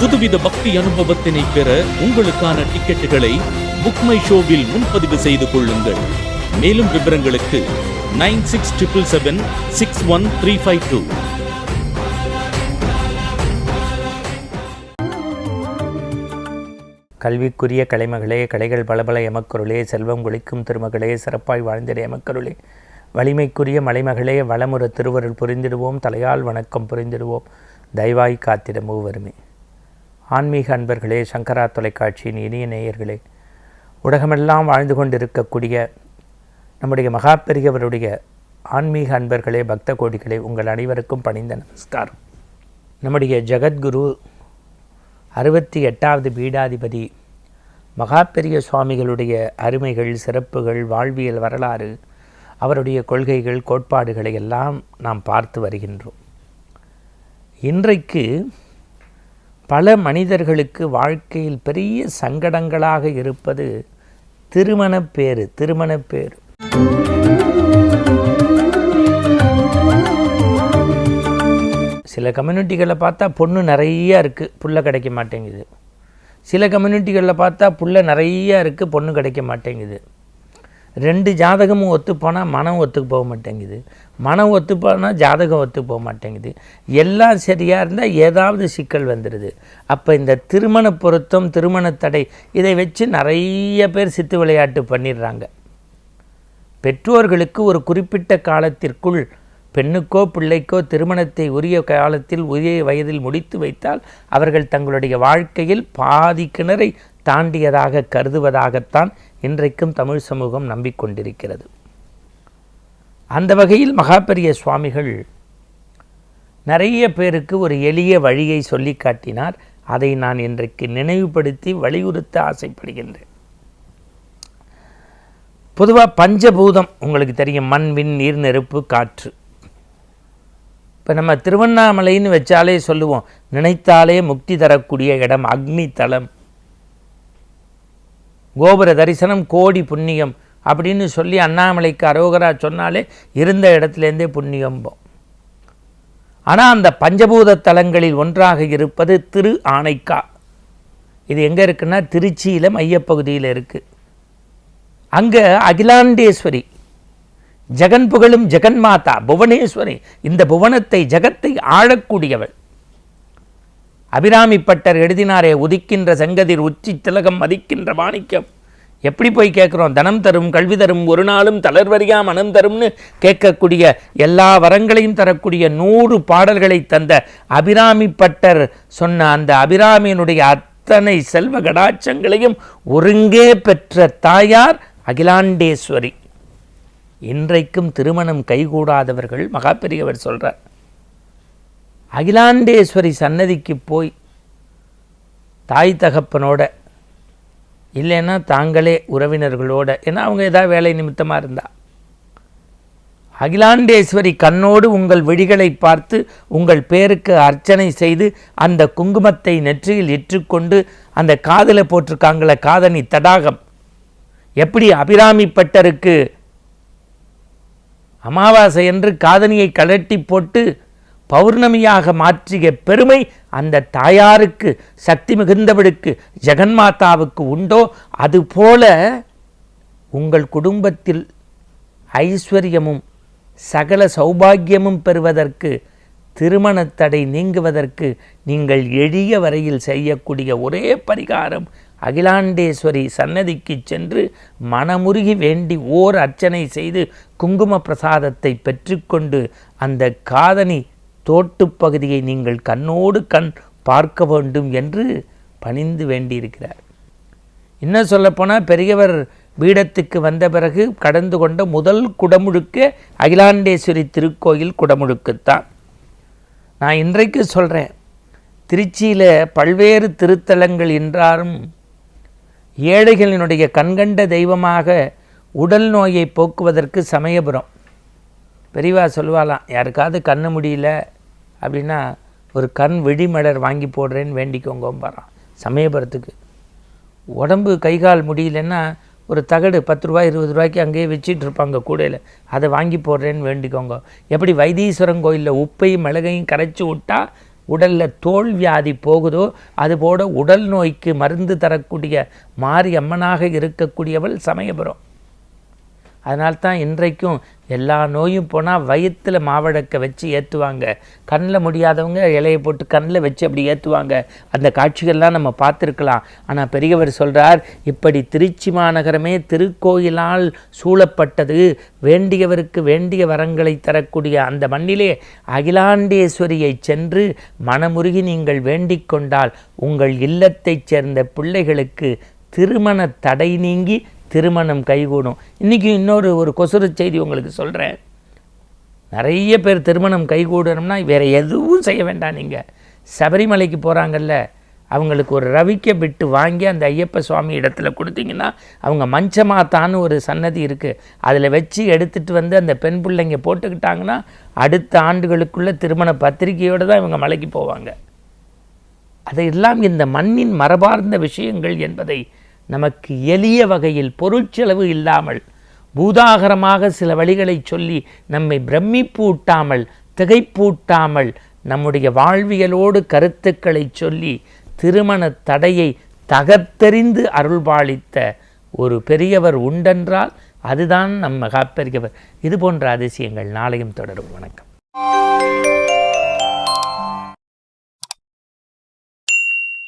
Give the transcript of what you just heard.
புதுவித பக்தி அனுபவத்தினை பெற உங்களுக்கான டிக்கெட்டுகளை புக்மை ஷோவில் முன்பதிவு செய்து கொள்ளுங்கள். மேலும் விவரங்களுக்கு nine six triple seven six one three five two. கல்விக்குரிய கலைமகளே கலைகள் பலபல எமக்கருளே செல்வம் கொளிக்கும் திருமகளே சிறப்பாய் வாழ்ந்திட எமக்கருளே. வலிமைக்குரிய மலைமகளே வளமுற திருவருள் புரிந்திடுவோம் தலையால் வணக்கம் புரிந்திடுவோம். தயவாய் காத்திட மூவருமே. ஆன்மீக அன்பர்களே சங்கரா தொலைக்காட்சியின் இனிய நேயர்களே உலகமெல்லாம் வாழ்ந்து கொண்டிருக்கக்கூடிய நம்முடைய மகாபெரியவருடைய ஆன்மீக அன்பர்களே பக்த கோடிகளே உங்கள் அனைவருக்கும் பணிந்த நமஸ்காரம். நம்முடைய ஜெகத்குரு அறுபத்தி எட்டாவது பீடாதிபதி மகாபெரிய சுவாமிகளுடைய அருமைகள் சிறப்புகள் வாழ்வியல் வரலாறு அவருடைய கொள்கைகள் கோட்பாடுகளை எல்லாம் நாம் பார்த்து வருகின்றோம். இன்றைக்கு பல மனிதர்களுக்கு வாழ்க்கையில் பெரிய சங்கடங்களாக இருப்பது திருமணப்பேறு திருமணப்பேறு சில கம்யூனிட்டிகளில் பார்த்தா பொண்ணு நிறையா இருக்குது புள்ள கிடைக்க மாட்டேங்குது. சில கம்யூனிட்டிகளில் பார்த்தா புள்ள நிறையா இருக்குது பொண்ணு கிடைக்க மாட்டேங்குது. ரெண்டு ஜாதகமும் ஒத்துப்போனால் மனம் ஒத்துக்கு போக மாட்டேங்குது. மனம் ஒத்துப்போனால் ஜாதகம் ஒத்து போக மாட்டேங்குது. எல்லாம் சரியாக இருந்தால் ஏதாவது சிக்கல் வந்துடுது அப்போ இந்த திருமண பொருத்தம் திருமண தடை இதை வச்சு நிறைய பேர் சித்து விளையாட்டு பண்ணிடுறாங்க. பெற்றோர்களுக்கு ஒரு குறிப்பிட்ட காலத்திற்குள் பெண்ணுக்கோ பிள்ளைக்கோ திருமணத்தை உரிய காலத்தில் உரிய வயதில் முடித்து வைத்தால் அவர்கள் தங்களுடைய வாழ்க்கையில் பாதி கிணறை தாண்டியதாக கருதுவதாகத்தான் இன்றைக்கும் தமிழ் சமூகம் நம்பிக்கொண்டிருக்கிறது. அந்த வகையில் மகாபெரிய சுவாமிகள் நிறைய பேருக்கு ஒரு எளிய வழியை சொல்லி காட்டினார். அதை நான் இன்றைக்கு நினைவுபடுத்தி வலியுறுத்த ஆசைப்படுகின்றேன். பொதுவாக பஞ்சபூதம் உங்களுக்கு தெரியும். மண் விண் நீர் நெருப்பு காற்று. இப்போ நம்ம திருவண்ணாமலைன்னு வச்சாலே சொல்லுவோம். நினைத்தாலே முக்தி தரக்கூடிய இடம் அக்னி தலம் கோபுர தரிசனம் கோடி புண்ணியம் அப்படின்னு சொல்லி அண்ணாமலைக்கு அரோகரா சொன்னாலே இருந்த இடத்துலேருந்தே புண்ணியம்போம் ஆனால் அந்த பஞ்சபூத தலங்களில் ஒன்றாக இருப்பது திரு ஆனைக்கா. இது எங்கே இருக்குன்னா திருச்சியில் மையப்பகுதியில் இருக்குது அங்கே அகிலாண்டேஸ்வரி ஜெகன் புகழும் ஜெகன்மாதா புவனேஸ்வரி இந்த புவனத்தை ஜெகத்தை ஆழக்கூடியவள் அபிராமிப்பட்டர் எழுதினாரே உதிக்கின்ற செங்கதிர் உச்சி திலகம் மதிக்கின்ற மாணிக்கம். எப்படி போய் கேட்குறோம்? தனம் தரும் கல்வி தரும் ஒரு நாளும் தளர்வரியா மனம் தரும்னு கேட்கக்கூடிய எல்லா வரங்களையும் தரக்கூடிய நூறு பாடல்களை தந்த அபிராமிப்பட்டர் சொன்ன அந்த அபிராமியினுடைய அத்தனை செல்வ கடாட்சங்களையும் ஒருங்கே பெற்ற தாயார் அகிலாண்டேஸ்வரி. இன்றைக்கும் திருமணம் கைகூடாதவர்கள் மகாபெரியவர் சொல்கிறார் அகிலாண்டேஸ்வரி சன்னதிக்கு போய் தாய் தகப்பனோட இல்லைன்னா தாங்களே உறவினர்களோட ஏன்னா அவங்க ஏதாவது வேலை நிமித்தமாக இருந்தா. அகிலாண்டேஸ்வரி கண்ணோடு உங்கள் விழிகளை பார்த்து உங்கள் பேருக்கு அர்ச்சனை செய்து அந்த குங்குமத்தை நெற்றியில் இற்றுக்கொண்டு அந்த காதில் போட்டிருக்காங்களே காதணி தடாகம். எப்படி அபிராமி பட்டருக்கு அமாவாசை என்று காதணியை கலட்டி போட்டு பௌர்ணமியாக மாற்றிய பெருமை அந்த தாயாருக்கு சக்தி மிகுந்தவளுக்கு ஜெகன்மாதாவுக்கு உண்டோ? அதுபோல உங்கள் குடும்பத்தில் ஐஸ்வர்யமும் சகல சௌபாகியமும் பெறுவதற்கு திருமணத்தடை நீங்குவதற்கு நீங்கள் எளிய வரையில் செய்யக்கூடிய ஒரே பரிகாரம் அகிலாண்டேஸ்வரி சன்னதிக்கு சென்று மனமுருகி வேண்டி ஓர் அர்ச்சனை செய்து குங்கும பிரசாதத்தை பெற்றுக்கொண்டு அந்த காதனி தோட்டுப் பகுதியை நீங்கள் கண்ணோடு கண் பார்க்க வேண்டும் என்று பணிந்து வேண்டியிருக்கிறார். இன்னும் சொல்லப்போனால் பெரியவர் பீடத்துக்கு வந்த பிறகு கடந்து கொண்ட முதல் குடமுழுக்கு அகிலாண்டேஸ்வரி திருக்கோயில் குடமுழுக்குத்தான். நான் இன்றைக்கு சொல்கிறேன் திருச்சியில் பல்வேறு திருத்தலங்கள் என்றாலும் ஏழைகளினுடைய கண்கண்ட தெய்வமாக உடல் நோயை போக்குவதற்கு சமயபுரம். பெரியவா சொல்லுவாளாம் யாருக்காவது கண்ணு முடியல அப்படின்னா ஒரு கண் வெடிமலர் வாங்கி போடுறேன்னு வேண்டிக்கோங்கம்பாரான் சமயபுரத்துக்கு. உடம்பு கை கால் முடியலன்னா ஒரு தகடு பத்து ரூபாய் இருபது ரூபாய்க்கு அங்கேயே வச்சிட்டு இருப்பாங்க கூடையில். அதை வாங்கி போடுறேன்னு வேண்டிக்கோங்க. எப்படி வைத்தீஸ்வரன் கோயிலில் உப்பையும் மிளகையும் கரைச்சி விட்டா உடலில் தோல் வியாதி போகுதோ அதுபோல் உடல் நோய்க்கு மருந்து தரக்கூடிய மாரி அம்மனாக இருக்கக்கூடியவள் சமயபுரம். அதனால்தான் இன்றைக்கும் எல்லா நோயும் போனால் வயிற்றில் மாவழக்க வச்சு ஏற்றுவாங்க கண்ணில் முடியாதவங்க இலையை போட்டு கண்ணில் வச்சு அப்படி ஏற்றுவாங்க அந்த காட்சிகள்லாம் நம்ம பார்த்துருக்கலாம். ஆனால் பெரியவர் சொல்கிறார் இப்படி திருச்சி மாநகரமே திருக்கோயிலால் சூழப்பட்டது. வேண்டியவருக்கு வேண்டிய வரங்களை தரக்கூடிய அந்த மண்ணிலே அகிலாண்டேஸ்வரியை சென்று மனமுருகி நீங்கள் வேண்டிக் கொண்டால் உங்கள் இல்லத்தைச் சேர்ந்த பிள்ளைகளுக்கு திருமண தடை நீங்கி திருமணம் கைகூடும். இன்றைக்கி இன்னொரு ஒரு கொசுறு செய்தி உங்களுக்கு சொல்கிறேன் நிறைய பேர் திருமணம் கைகூடணும்னா வேறு எதுவும் செய்ய வேண்டாம் நீங்கள் சபரிமலைக்கு போகிறாங்கல்ல அவங்களுக்கு ஒரு ரவிக்க விட்டு வாங்கி அந்த ஐயப்ப சுவாமி இடத்துல கொடுத்தீங்கன்னா அவங்க மஞ்சமாத்தான்னு ஒரு சன்னதி இருக்குது அதில் வச்சு எடுத்துகிட்டு வந்து அந்த பெண் பிள்ளைங்க போட்டுக்கிட்டாங்கன்னா அடுத்த ஆண்டுகளுக்குள்ள திருமண பத்திரிகையோடு தான் இவங்க மலைக்கு போவாங்க. அதையெல்லாம் இந்த மண்ணின் மரபார்ந்த விஷயங்கள் என்பதை நமக்கு எளிய வகையில் பொருட்செலவு இல்லாமல் பூதாகரமாக சில வழிகளை சொல்லி நம்மை பிரமிப்பூட்டாமல் திகைப்பூட்டாமல் நம்முடைய வாழ்வியலோடு கருத்துக்களை சொல்லி திருமண தடையை தகர்த்தெறிந்து அருள்பாளித்த ஒரு பெரியவர் உண்டென்றால் அதுதான் நம் மகா பெரியவர். இது போன்ற அதிசயங்கள். நாளையும் தொடரும். வணக்கம்.